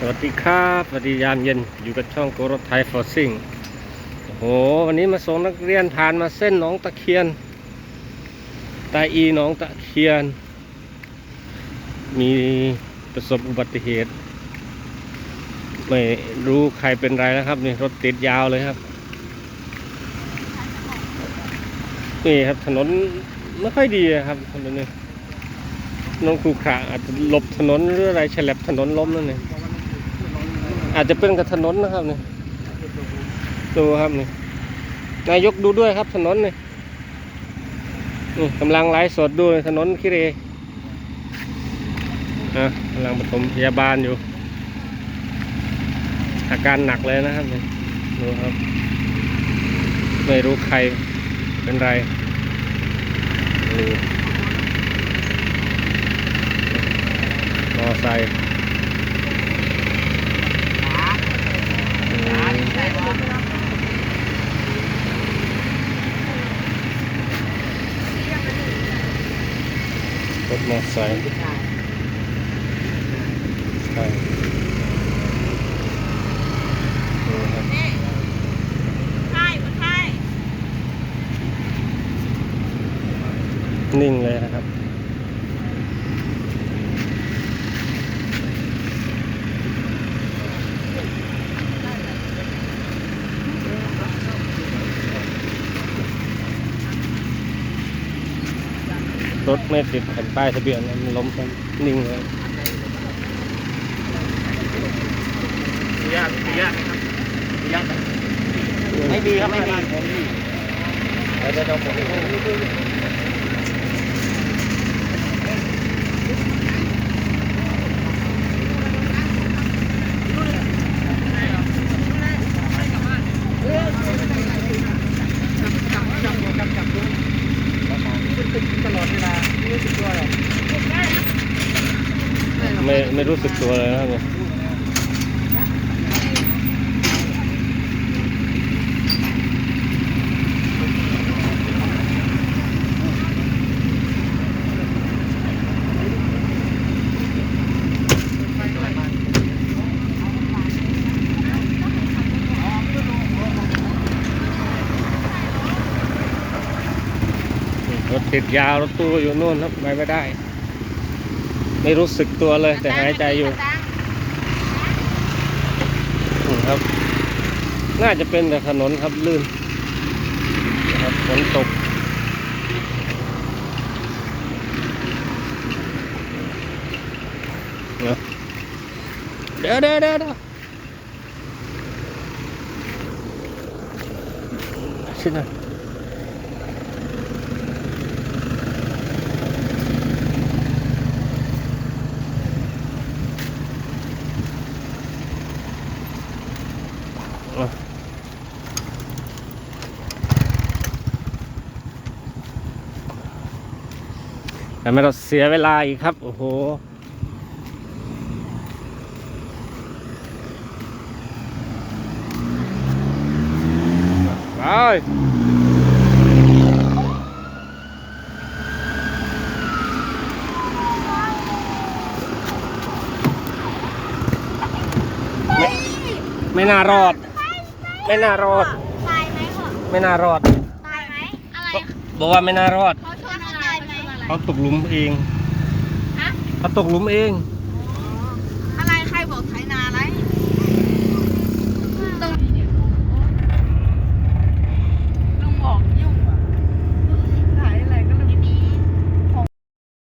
สวัสดีครับสวัสดียามเย็นอยู่กับช่องโกรถไทยฟอร์ซิ่งโอ้โหวันนี้มาส่งนักเรียนผ่านมาเส้นหนองตะเคียนตาอีหนองตะเคียน มีประสบอุบัติเหตุ ไม่รู้ใครเป็นไรนะครับนี่รถติดยาวเลยครับนี่ครับถนนไม่ค่อยดีครับถนนนี้ถนนขรุขระอาจจะหลบถนนหรืออะไรฉลับถนนล้มนั่นเอง อาจจะเป็นกับถนนนะครับนี่ดูครับนี่นายกดูด้วยครับถนนนี่นี่กำลังไลฟ์สดดูเลยถนนคิเรอะกำลังปฐมพยาบาลอยู่ อาการหนักเลยนะครับนี่ดูครับ ไม่รู้ใครเป็นไรมอไซค์อืม รถมอไซค์ใช่นี่ครับใช่ไม่ใช่นิ่งเลยนะครับ รถไม่ติดแผ่นป้ายทะเบียนมันล้มกันนิ่งเลยยากยากครับยากไม่ดีครับไม่ดีเดี๋ยวเดี๋ยวผมตลอดเวลาไม่รู้สึกตัวเลย ไม่ไม่รู้สึกตัวเลยนะครับเนี่ยรถติดยาวรถตู้อยู่นู่นครับไปไม่ได้ ไม่รู้สึกตัวเลยแต่หายใจอยู่อืมครับ น่าจะเป็นแต่ถนนครับลื่นนะครับฝนตกเดี๋ยวเดี๋ยวเดี๋ยวเดี๋ยวชิดหน่อย แต่ไม่เราเสียเวลาอีกครับ โอ้โหไปไม่น่ารอด ไม่น่ารอด ตายไหมพ่อไม่น่ารอดตายไหมอะไรบอกว่าไม่น่ารอดเขาชนอะไรไหมเขาตกหลุมเองฮะเขาตกหลุมเองอ